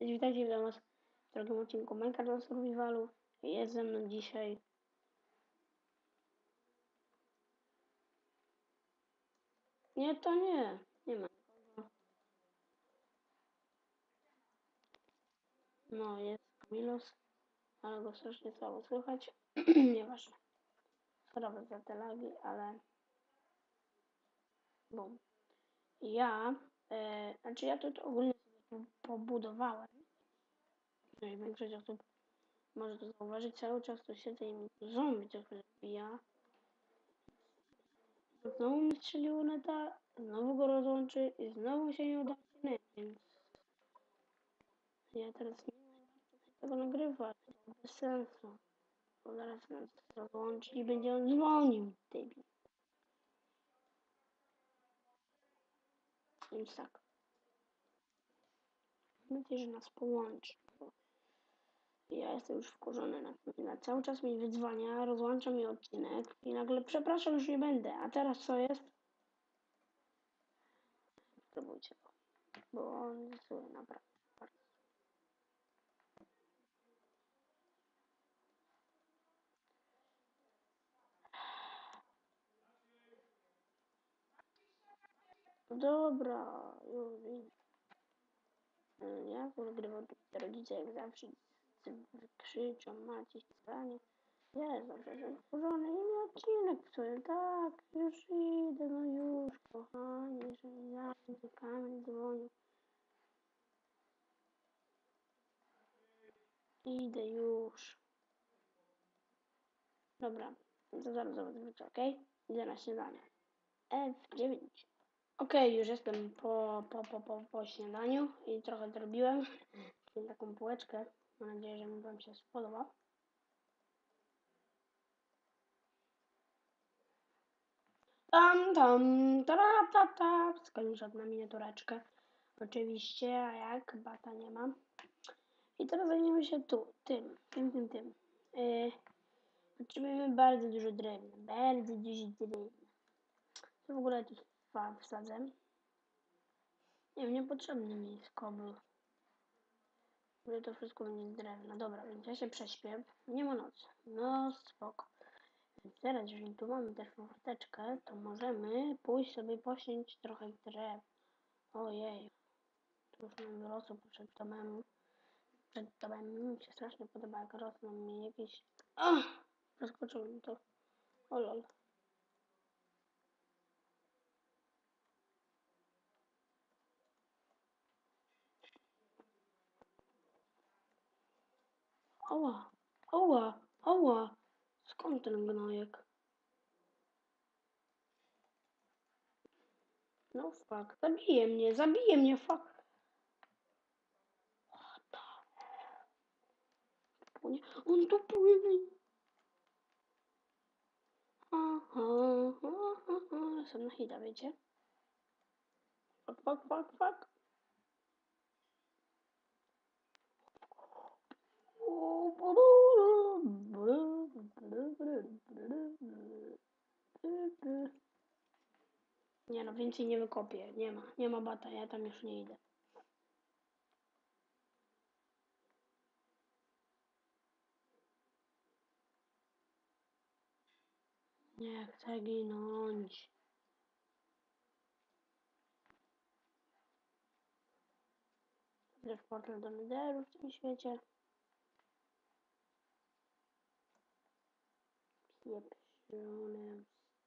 Witajcie dla Was w drugim odcinku Minecraft Survivalu. Jest ze mną dzisiaj... Nie, to nie. Nie ma. No, jest Kamilus, ale go strasznie słabo słychać. Nieważne. Sorry za te lagi, ale... Bum. Ja... E, znaczy ja to ogólnie tu pobudowałem. No i większość osób może to zauważyć. Cały czas tu siedzę i mi zombie trochę zabija. Znowu mi strzeliło neta, znowu go rozłączy i znowu się nie uda net, więc ja teraz nie wiem, jak tego nagrywać. To bez sensu. Bo zaraz nas rozłączy i będzie on dzwonił, debil. Więc tak. Nadzieję, że nas połączy. Ja jestem już wkurzony na, na cały czas mi wydzwania, rozłącza mi odcinek i nagle przepraszam, już nie będę. A teraz co jest? Spróbujcie go. Bo on jest zły, naprawdę. Dobra, już idę. Ja nagrywam rodzice jak zawsze krzyczą, macie stranie. Jest dobrze, że wkurzony i nie odcinek psuję. Tak, już idę, no już, kochani, że ja będę kamień dzwonił. Idę już. Dobra, to zaraz zobaczymy, okej? Idę na śniadanie. F9. Okej, już jestem po, po, po, po, po śniadaniu i trochę zrobiłem. Mam taką półeczkę. Mam nadzieję, że mi wam się spodoba. Tam, tam, tarap, tap, tap. Screenshot na miniatureczkę. Oczywiście, a jak? Bata nie mam. I teraz zajmiemy się tu, tym, tym, tym, tym. Yy, potrzebujemy bardzo dużo drewna. Bardzo dużo drewna. Co w ogóle fa- wsadzę? Nie wiem, niepotrzebny mi jest kobl. Bo to wszystko będzie z drewna. Dobra, więc ja się prześpię. Nie ma nocy. No spoko. Więc teraz, jeżeli tu mamy też furteczkę, to możemy pójść sobie posiąść trochę drzew. Ojej. Tu już nam rosło przed domem. Przed domem mi się strasznie podoba, jak rosną mi jakieś... Ach! Zaskoczyło mi to. O lol. Oła, oła, oła. Skąd ten gnojek? No fuck, zabije mnie, zabije mnie, fuck. Płynie. On tu płynie. Aha, aha, aha. Jestem na hita, wiecie? Fuck, fuck, fuck, fuck. Nie no, więcej nie wykopię. Nie ma, nie ma bata, ja tam już nie idę. Nie chcę ginąć. Też portal do Netheru w tym świecie. pieprzone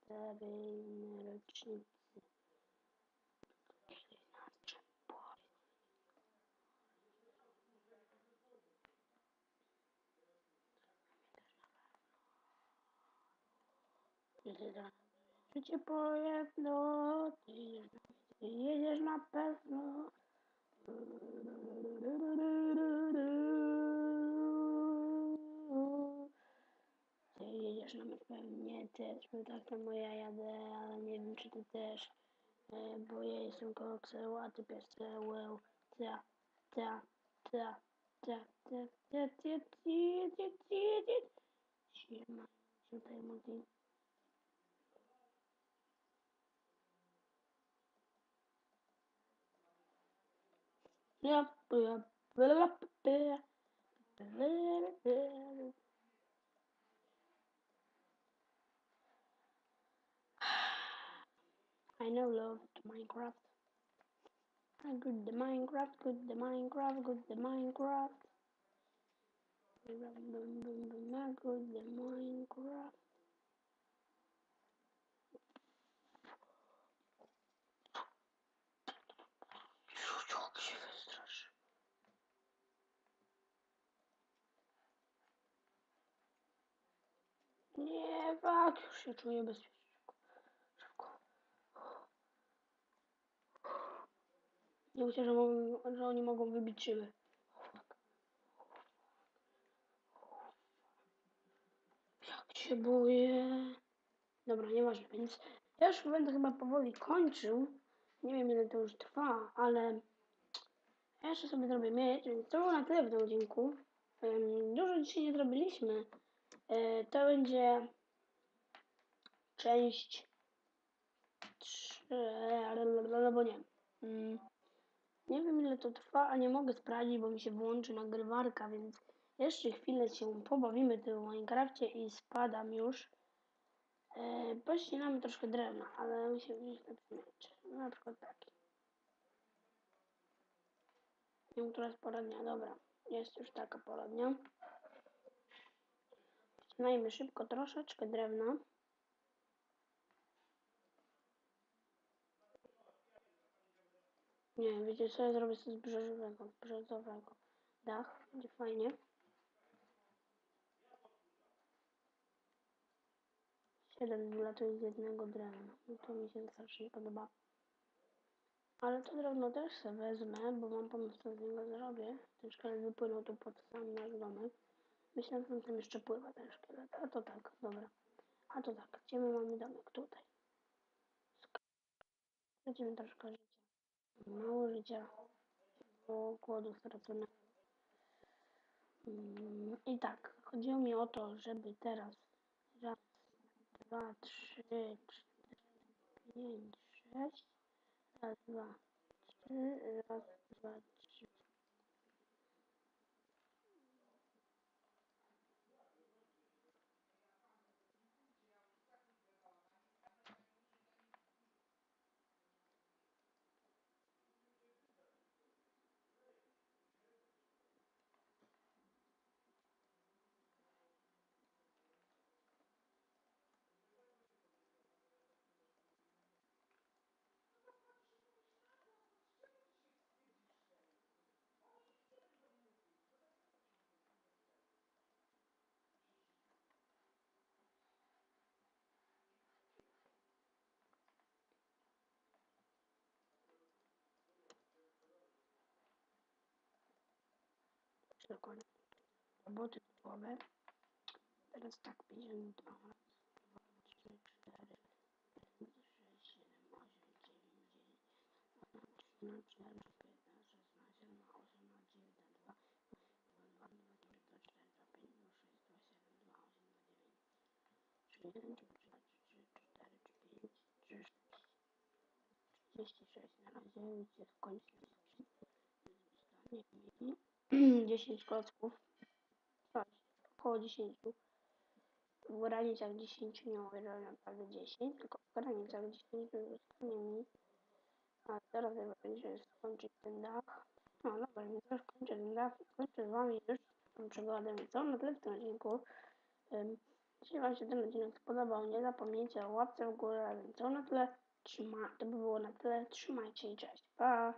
wystawy na rocznicy. Życie po jedno, ty jedziesz na pewno. Na pewnie też, bo tak to moja jadę, ale nie wiem czy ty też. E, Bo ja jestem kokseł, a ty pieseł. Ta, ta, ta, ta, ta, ta, ta, ta, ta, ta. Siema, tutaj mówi. Yep, yep, I know love Minecraft. I good the Minecraft, good the Minecraft, good the Minecraft. Boom, boom, boom, I good the Minecraft. Nie, tak, już się czuję bezpiecznie. Nie myślę, że, mogą, że oni mogą wybić szyby. Jak się boję. Dobra, nieważne, więc ja już będę chyba powoli kończył. Nie wiem ile to już trwa, ale ja jeszcze sobie zrobię więc to było na tyle w tym odcinku. Dużo dzisiaj nie zrobiliśmy. E, To będzie część 3, albo nie. Nie wiem ile to trwa, a nie mogę sprawdzić, bo mi się włączy nagrywarka, więc jeszcze chwilę się pobawimy tym w Minecrafcie i spadam już. E, Pościnamy troszkę drewna, ale musimy wziąć lepszy miecz. Na przykład taki. Nie wiem, która jest pora dnia. Dobra, jest już taka pora dnia. Szybko troszeczkę drewna. Nie wiecie co, ja zrobię sobie z brzożowego, brzozowego. Dach, będzie fajnie. Siedem wylatuje z jednego drewna. No to mi się strasznie podoba. Ale to drewno też sobie wezmę, bo mam pomysł, co z niego zrobię. Ten szkielet wypłynął tu pod sam nasz domek. Myślę, że tam jeszcze pływa ten szkielet. A to tak, dobra. A to tak, gdzie my mamy domek? Tutaj. Stracimy troszkę życia. Życia. Bo głodu straconego. Mm, I tak, chodziło mi o to, żeby teraz raz, dwa, trzy, cztery, pięć, sześć, raz, dwa, trzy, raz, dwa, trzy. Dokładnie. Roboty typowe. Teraz tak, 52. Raz, dwa, trzy, cztery, pięć, sześć, siedem, osiem, dziewięć, dziesięć, dwanaście, trzynaście, czternaście, szesnaście, siedemnaście, osiemnaście, dziewiętnaście, dwa, dwa, dwa, dwa, dwa, trzy, dwa, cztery, dwa, pięć, dwa, sześć, dwa, siedem, dwa, osiem, dwa, dziewięć, trzy, jeden, trzy, dwa, trzy, trzy, cztery, trzy, pięć, trzy, sześć. 36 na razie, gdzie skończyć zostanie mi 10 klocków. Tak, około 10. W granicach 10 nie mówię, że naprawdę 10, tylko w granicach 10 zostanie mi. A teraz chyba będzie skończyć ten dach. No dobra, więc już kończę ten dach i kończę z wami już tą przygodę. To na tyle w tym odcinku. Um, jeśli wam się ten odcinek spodobał, nie zapomnijcie o łapce w górę, więc to na tyle. Trzyma, to by było na tyle. Trzymajcie i cześć. Pa!